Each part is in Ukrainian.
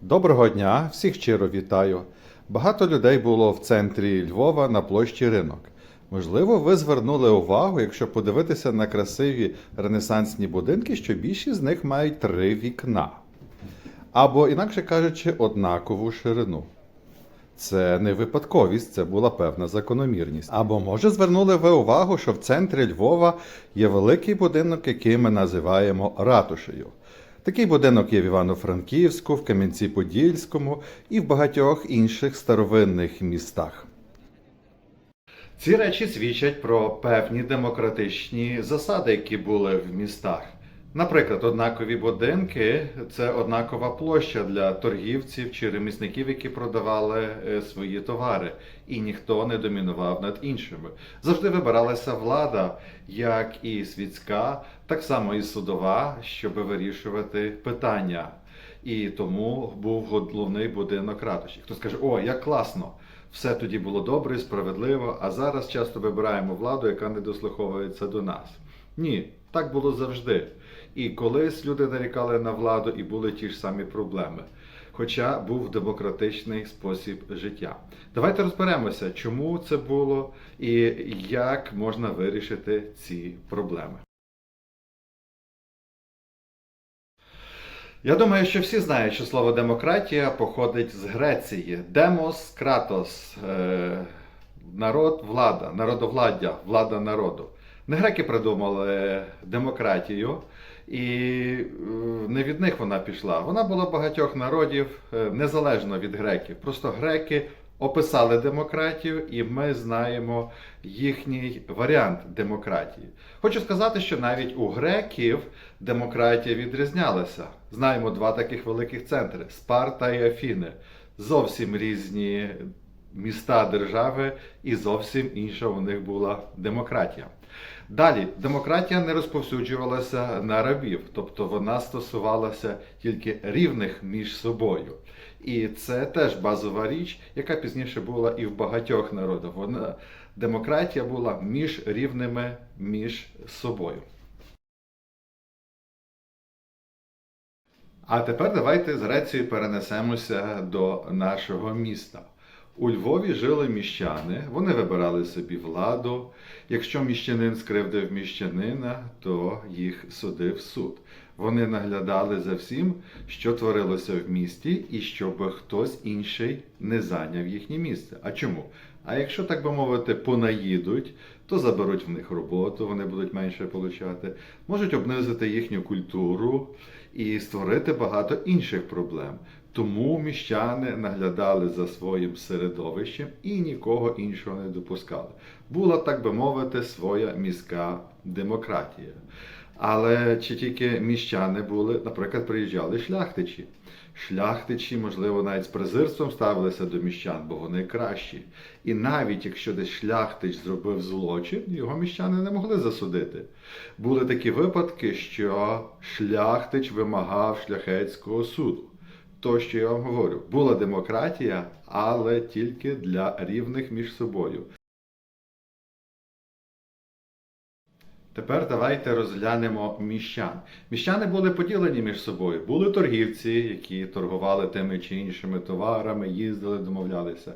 Доброго дня, всіх щиро вітаю. Багато людей було в центрі Львова на площі ринок. Можливо, ви звернули увагу, якщо подивитися на красиві ренесансні будинки, що більшість з них мають три вікна. Або, інакше кажучи, однакову ширину. Це не випадковість, це була певна закономірність. Або може звернули ви увагу, що в центрі Львова є великий будинок, який ми називаємо ратушею. Такий будинок є в Івано-Франківську, в Кам'янці-Подільському і в багатьох інших старовинних містах. Ці речі свідчать про певні демократичні засади, які були в містах. Наприклад, однакові будинки це однакова площа для торгівців чи ремісників, які продавали е, свої товари, і ніхто не домінував над іншими. Завжди вибиралася влада, як і світська, так само і судова, щоб вирішувати питання. І тому був головний будинок ратуші. Хто скаже, о, як класно! Все тоді було добре, справедливо, а зараз часто вибираємо владу, яка не дослуховується до нас. Ні, так було завжди. І колись люди нарікали на владу, і були ті ж самі проблеми. Хоча був демократичний спосіб життя. Давайте розберемося, чому це було і як можна вирішити ці проблеми. Я думаю, що всі знають, що слово демократія походить з Греції. Демос, кратос, е, народ, влада, народовладдя, влада народу. Не греки придумали демократію, і е, не від них вона пішла. Вона була багатьох народів е, незалежно від греків. Просто греки описали демократію, і ми знаємо їхній варіант демократії. Хочу сказати, що навіть у греків демократія відрізнялася. Знаємо два таких великих центри Спарта і Афіни. Зовсім різні міста держави, і зовсім інша у них була демократія. Далі, демократія не розповсюджувалася на рабів, тобто вона стосувалася тільки рівних між собою. І це теж базова річ, яка пізніше була і в багатьох народах. Вона демократія була між рівними між собою. А тепер давайте з Грецією перенесемося до нашого міста. У Львові жили міщани, вони вибирали собі владу. Якщо міщанин скривдив міщанина, то їх судив суд. Вони наглядали за всім, що творилося в місті, і щоб хтось інший не зайняв їхнє місце. А чому? А якщо, так би мовити, понаїдуть, то заберуть в них роботу, вони будуть менше получати, можуть обнизити їхню культуру і створити багато інших проблем. Тому міщани наглядали за своїм середовищем і нікого іншого не допускали. Була, так би мовити, своя міська демократія. Але чи тільки міщани були, наприклад, приїжджали шляхтичі. Шляхтичі, можливо, навіть з презирством ставилися до міщан, бо вони кращі. І навіть якщо десь шляхтич зробив злочин, його міщани не могли засудити. Були такі випадки, що шляхтич вимагав шляхетського суду. То, що я вам говорю, була демократія, але тільки для рівних між собою. Тепер давайте розглянемо міщан. Міщани були поділені між собою. Були торгівці, які торгували тими чи іншими товарами, їздили, домовлялися.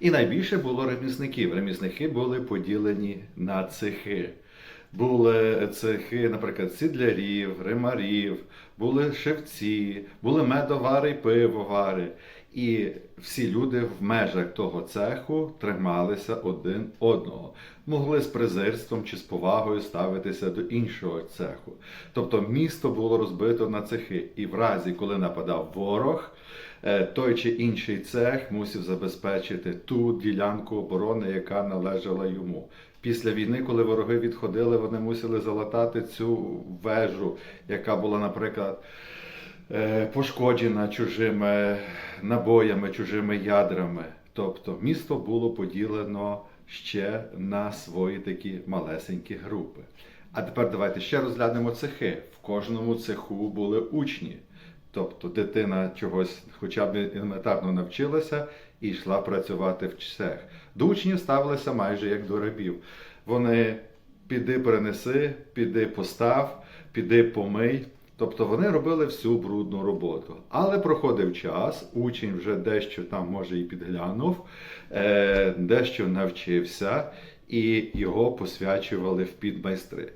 І найбільше було ремісників. Ремісники були поділені на цехи. Були цехи, наприклад, сідлярів, римарів, були шевці, були медовари і пивовари. І всі люди в межах того цеху трималися один одного, могли з презирством чи з повагою ставитися до іншого цеху. Тобто місто було розбито на цехи, і в разі, коли нападав ворог, е, той чи інший цех мусив забезпечити ту ділянку оборони, яка належала йому. Після війни, коли вороги відходили, вони мусили залатати цю вежу, яка була, наприклад, е, пошкоджена чужими набоями, чужими ядрами. Тобто місто було поділено ще на свої такі малесенькі групи. А тепер давайте ще розглянемо цехи. В кожному цеху були учні. Тобто дитина чогось хоча б елементарно навчилася і йшла працювати в цех. До учнів ставилися майже як до рабів. Вони піди принеси, піди постав, піди помий. Тобто вони робили всю брудну роботу. Але проходив час, учень вже дещо там, може, і підглянув, е, дещо навчився, і його посвячували в підмайстри.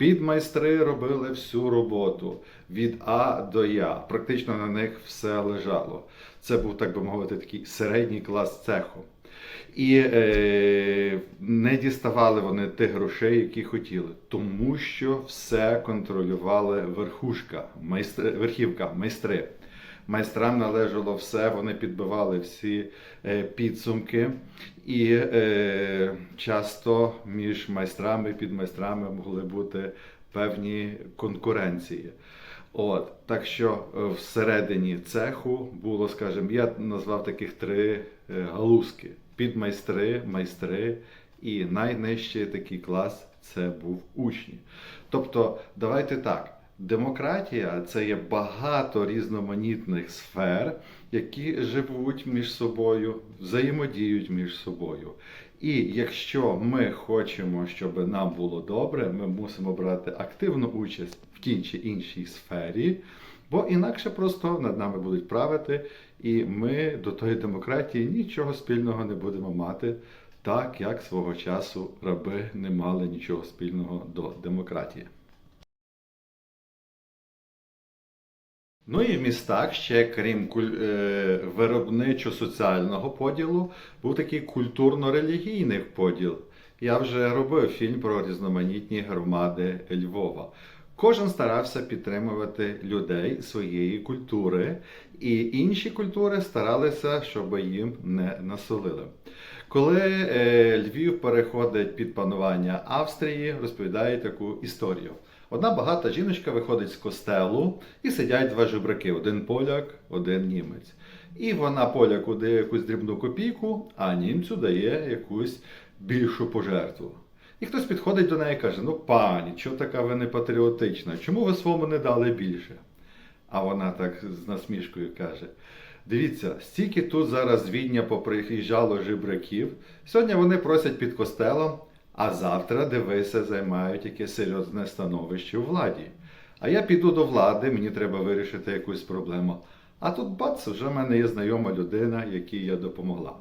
Підмайстри робили всю роботу від А до Я. Практично на них все лежало. Це був, так би мовити, такий середній клас цеху. І е, не діставали вони тих грошей, які хотіли, тому що все контролювали верхушка, майстри, верхівка, майстри. Майстрам належало все, вони підбивали всі е, підсумки, і е, часто між майстрами і підмайстрами могли бути певні конкуренції. От, так що е, всередині цеху було, скажімо, я назвав таких три галузки: підмайстри, майстри, і найнижчий такий клас це був учні. Тобто, давайте так. Демократія це є багато різноманітних сфер, які живуть між собою, взаємодіють між собою. І якщо ми хочемо, щоб нам було добре, ми мусимо брати активну участь в тій чи іншій сфері, бо інакше просто над нами будуть правити, і ми до тої демократії нічого спільного не будемо мати, так як свого часу раби не мали нічого спільного до демократії. Ну і в містах ще, крім е, виробничо-соціального поділу, був такий культурно-релігійний поділ. Я вже робив фільм про різноманітні громади Львова. Кожен старався підтримувати людей своєї культури, і інші культури старалися, щоб їм не насолили. Коли е, Львів переходить під панування Австрії, розповідають таку історію. Одна багата жіночка виходить з костелу і сидять два жебраки: один поляк, один німець. І вона поляку дає якусь дрібну копійку, а німцю дає якусь більшу пожертву. І хтось підходить до неї і каже: Ну, пані, чого така ви не патріотична? Чому ви своєму не дали більше? А вона так з насмішкою каже: Дивіться, стільки тут зараз Відня поприїжджало жебраків. Сьогодні вони просять під костелом, а завтра, дивися, займають якесь серйозне становище у владі. А я піду до влади, мені треба вирішити якусь проблему. А тут бац, вже в мене є знайома людина, якій я допомогла.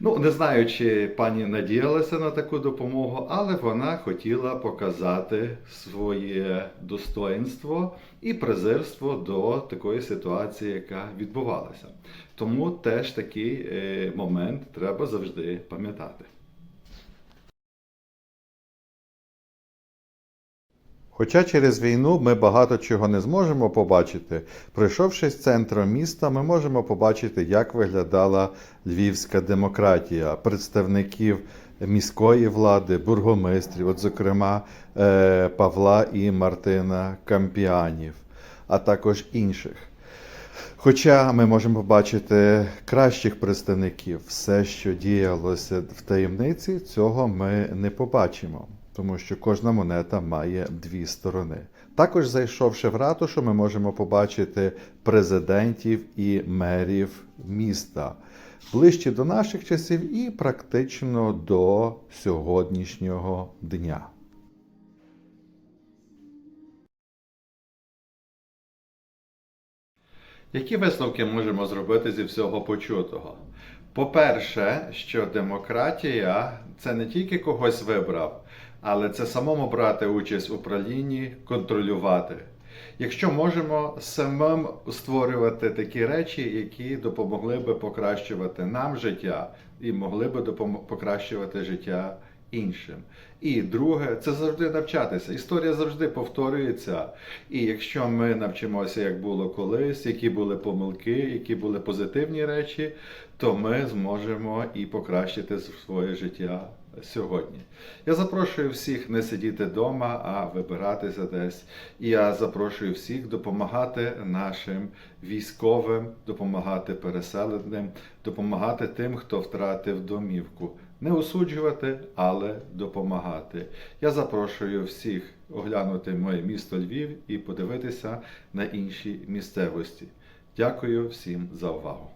Ну, не знаю, чи пані надіялася на таку допомогу, але вона хотіла показати своє достоинство і презирство до такої ситуації, яка відбувалася. Тому теж такий е, момент треба завжди пам'ятати. Хоча через війну ми багато чого не зможемо побачити, пройшовши з центром міста, ми можемо побачити, як виглядала львівська демократія, представників міської влади, бургомистрів, от, зокрема е, Павла і Мартина Кампіанів, а також інших. Хоча ми можемо побачити кращих представників, все, що діялося в таємниці, цього ми не побачимо, тому що кожна монета має дві сторони. Також, зайшовши в ратушу, ми можемо побачити президентів і мерів міста ближче до наших часів і практично до сьогоднішнього дня. Які висновки можемо зробити зі всього почутого? По-перше, що демократія це не тільки когось вибрав, але це самому брати участь у правлінні, контролювати. Якщо можемо самим створювати такі речі, які допомогли би покращувати нам життя і могли би покращувати життя іншим. І друге, це завжди навчатися. Історія завжди повторюється. І якщо ми навчимося, як було колись, які були помилки, які були позитивні речі, то ми зможемо і покращити своє життя сьогодні. Я запрошую всіх не сидіти вдома, а вибиратися десь. І я запрошую всіх допомагати нашим військовим, допомагати переселеним, допомагати тим, хто втратив домівку. Не осуджувати, але допомагати. Я запрошую всіх оглянути моє місто Львів і подивитися на інші місцевості. Дякую всім за увагу.